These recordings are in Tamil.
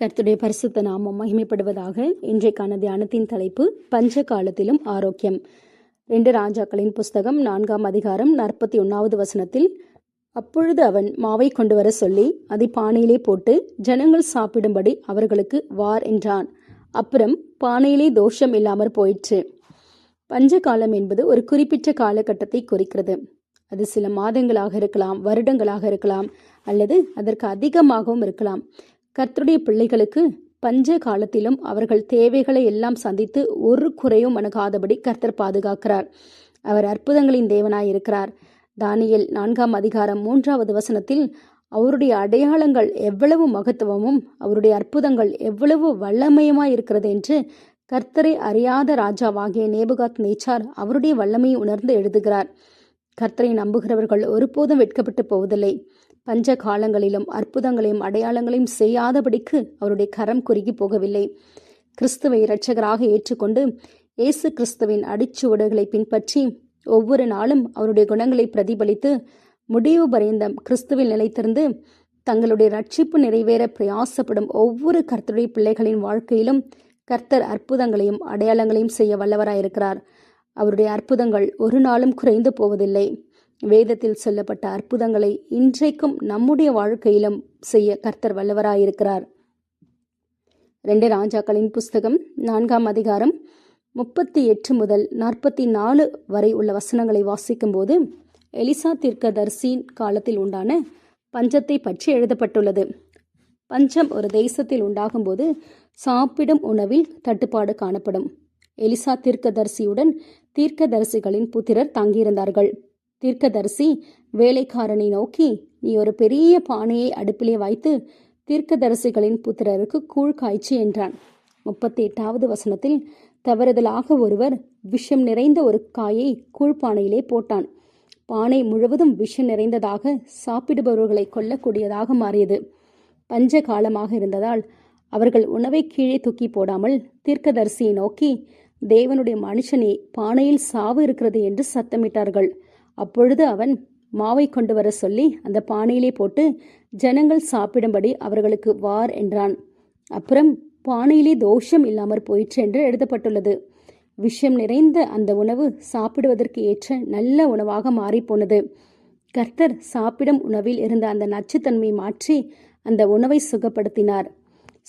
கர்த்துடைய பரிசுத்த நாமம் மகிமைப்படுவதாக இன்றைக்கான தியானத்தின் தலைப்பு பஞ்ச காலத்திலும் ஆரோக்கியம். ரெண்டு ராஜாக்களின் புஸ்தகம் நான்காம் அதிகாரம் நாற்பத்தி ஒன்றாவது வசனத்தில் அப்பொழுது அவன் மாவை கொண்டு வர சொல்லி அதை பானையிலே போட்டு ஜனங்கள் சாப்பிடும்படி அவர்களுக்கு வார் என்றான். அப்புறம் பானையிலே தோஷம் இல்லாமற் போயிற்று. பஞ்ச காலம் என்பது ஒரு குறிப்பிட்ட காலகட்டத்தை குறிக்கிறது. அது சில மாதங்களாக இருக்கலாம் வருடங்களாக இருக்கலாம் அல்லது அதற்கு அதிகமாகவும் இருக்கலாம். கர்த்தருடைய பிள்ளைகளுக்கு பஞ்ச காலத்திலும் அவர்கள் தேவைகளை எல்லாம் சந்தித்து ஒரு குறையும் அணுகாதபடி கர்த்தர் பாதுகாக்கிறார். அவர் அற்புதங்களின் தேவனாய் இருக்கிறார் தானியல் நான்காம் அதிகாரம் மூன்றாவது வசனத்தில் அவருடைய அடையாளங்கள் எவ்வளவு மகத்துவமும் அவருடைய அற்புதங்கள் எவ்வளவு வல்லமையுமாய் இருக்கிறது என்று கர்த்தரை அறியாத ராஜாவாகிய நேபுகாத் நேச்சார் அவருடைய வல்லமையை உணர்ந்து எழுதுகிறார். கர்த்தரை நம்புகிறவர்கள் ஒருபோதும் வெட்கப்பட்டு போவதில்லை. பஞ்ச காலங்களிலும் அற்புதங்களையும் அடையாளங்களையும் செய்யாதபடிக்கு அவருடைய கரம் குறுகி போகவில்லை. கிறிஸ்துவை இரட்சகராக ஏற்றுக்கொண்டு இயேசு கிறிஸ்துவின் அடிச்சுவடுகளை பின்பற்றி ஒவ்வொரு நாளும் அவருடைய குணங்களை பிரதிபலித்து முடிவு பரியந்தம் கிறிஸ்துவில் நிலைத்திருந்து தங்களுடைய ரட்சிப்பு நிறைவேற பிரயாசப்படும் ஒவ்வொரு கர்த்தருடைய பிள்ளைகளின் வாழ்க்கையிலும் கர்த்தர் அற்புதங்களையும் அடையாளங்களையும் செய்ய வல்லவராயிருக்கிறார். அவருடைய அற்புதங்கள் ஒரு நாளும் குறைந்து போவதில்லை. வேதத்தில் சொல்லப்பட்ட அற்புதங்களை இன்றைக்கும் நம்முடைய வாழ்க்கையிலும் செய்ய கர்த்தர் வல்லவராயிருக்கிறார். ரெண்டு ராஜாக்களின் புஸ்தகம் நான்காம் அதிகாரம் முப்பத்தி எட்டு முதல் நாற்பத்தி நாலு வரை உள்ள வசனங்களை வாசிக்கும்போது எலிசா தீர்க்கதர்சியின் காலத்தில் உண்டான பஞ்சத்தை பற்றி எழுதப்பட்டுள்ளது. பஞ்சம் ஒரு தேசத்தில் உண்டாகும்போது சாப்பிடும் உணவில் தட்டுப்பாடு காணப்படும். எலிசா தீர்க்கதரிசியுடன் தீர்க்கதரிசிகளின் புத்திரர் தங்கியிருந்தார்கள். தீர்க்கதரிசி வேலைக்காரனை நோக்கி நீ ஒரு பெரிய பானையை அடுப்பிலே வைத்து தீர்க்கதரிசிகளின் புத்திரருக்கு கூழ் காய்ச்சி என்றான். முப்பத்தி எட்டாவது வசனத்தில் தவறுதலாக ஒருவர் விஷம் நிறைந்த ஒரு காயை கூழ்பானையிலே போட்டான். பானை முழுவதும் விஷம் நிறைந்ததாக சாப்பிடுபவர்களை கொல்லக்கூடியதாக மாறியது. பஞ்ச காலமாக இருந்ததால் அவர்கள் உணவை கீழே தூக்கி போடாமல் தீர்க்கதரிசியை நோக்கி தேவனுடைய மனுஷனே பானையில் சாவு இருக்கிறது என்று சத்தமிட்டார்கள். அப்பொழுது அவன் மாவை கொண்டு வர சொல்லி அந்த பானையிலே போட்டு ஜனங்கள் சாப்பிடும்படி அவர்களுக்கு வார் என்றான். அப்புறம் பானையிலே தோஷம் இல்லாமற் போயிற்று என்று எழுதப்பட்டுள்ளது. விஷம் நிறைந்த அந்த உணவு சாப்பிடுவதற்கு ஏற்ற நல்ல உணவாக மாறிப்போனது கர்த்தர் சாப்பிடும் உணவில் இருந்த அந்த நச்சுத்தன்மையை மாற்றி அந்த உணவை சுகப்படுத்தினார்.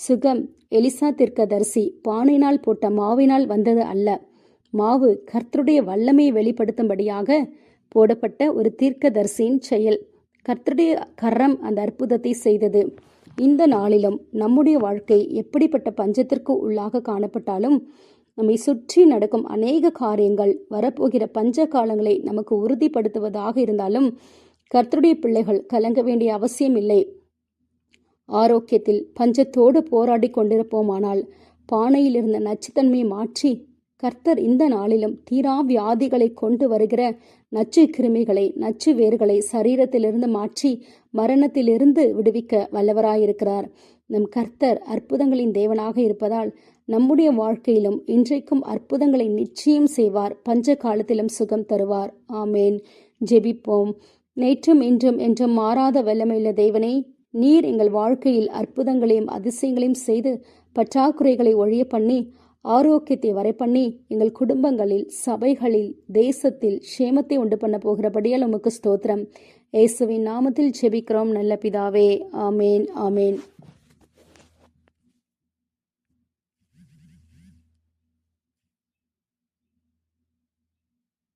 சுகம் எலிசா தரிசி. பானையினால் போட்ட மாவினால் வந்தது அல்ல. மாவு கர்த்தருடைய வல்லமையை வெளிப்படுத்தும்படியாக போடப்பட்ட ஒரு தீர்க்கதரிசியின் செயல். கர்த்தருடைய கரம் அந்த அற்புதத்தை செய்தது. இந்த நாளிலும் நம்முடைய வாழ்க்கை எப்படிப்பட்ட பஞ்சத்திற்கு உள்ளாக காணப்பட்டாலும் நம்மை சுற்றி நடக்கும் அநேக காரியங்கள் வரப்போகிற பஞ்ச காலங்களை நமக்கு உறுதிப்படுத்துவதாக இருந்தாலும் கர்த்தருடைய பிள்ளைகள் கலங்க வேண்டிய அவசியம் இல்லை. ஆரோக்கியத்தில் பஞ்சத்தோடு போராடி கொண்டிருப்போமானால் பானையில் இருந்த நச்சுத்தன்மையை மாற்றி கர்த்தர் இந்த நாளிலும் தீரா வியாதிகளை கொண்டு வருகிற நச்சு கிருமிகளை நச்சு வேர்களை சரீரத்திலிருந்து மாற்றி மரணத்திலிருந்து விடுவிக்க வல்லவராயிருக்கிறார். நம் கர்த்தர் அற்புதங்களின் தேவனாக இருப்பதால் நம்முடைய வாழ்க்கையிலும் இன்றைக்கும் அற்புதங்களை நிச்சயம் செய்வார். பஞ்ச காலத்திலும் சுகம் தருவார். ஆமேன். ஜெபிப்போம். நேற்றும் இன்றும் என்றும் மாறாத வல்லமையுள்ள தேவனே நீர் எங்கள் வாழ்க்கையில் அற்புதங்களையும் அதிசயங்களையும் செய்து பற்றாக்குறைகளை ஒழிய பண்ணி ஆரோக்கியத்தை வரை பண்ணி எங்கள் குடும்பங்களில் சபைகளில் தேசத்தில் க்ஷேமத்தை உண்டு பண்ண போகிறபடியால் உமக்கு ஸ்தோத்திரம். இயேசுவின் நாமத்தில் ஜெபிக்கிறோம் நல்ல பிதாவே. ஆமேன் ஆமேன்.